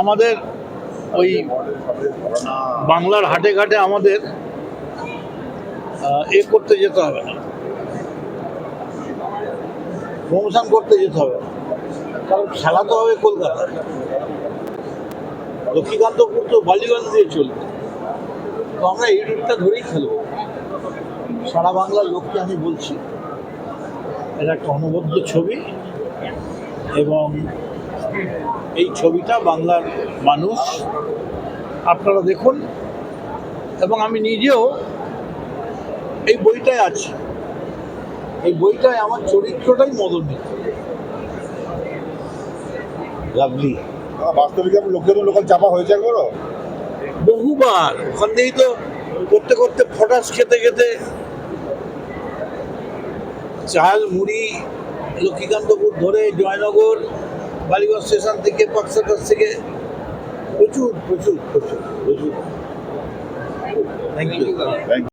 আমাদের ওই বাংলার হাটে ঘাটে আমাদের এ করতে যেতে হবে না। প্রমোশন করতে যেতে হবে কারণ খেলা তো হবে কলকাতায়। লক্ষ্মীকান্তপুর তো বালিগঞ্জ দিয়ে চলবে। তো আমরা এই রুটটা ধরেই খেলব। সারা বাংলার লোককে আমি বলছি, এটা একটা অনবদ্য ছবি এবং এই ছবিটা বাংলার মানুষ আপনারা দেখুন। এবং আমি নিজেও এই বইটায় আছি। এই বইটায় আমার চরিত্রটাই মদন মিত্র লাভলি বাস্তবিক লোকের লোকাল চাপা হয়েছে একবারও? বহুবার। ওখান থেকেই তো করতে করতে ফটাস খেতে খেতে চাল মুড়ি লক্ষ্মীকান্তপুর ধরে জয়নগর বালিগঞ্জ স্টেশন থেকে পাকসাকাস থেকে প্রচুর প্রচুর প্রচুর প্রচুর থ্যাংক ইউ থ্যাংক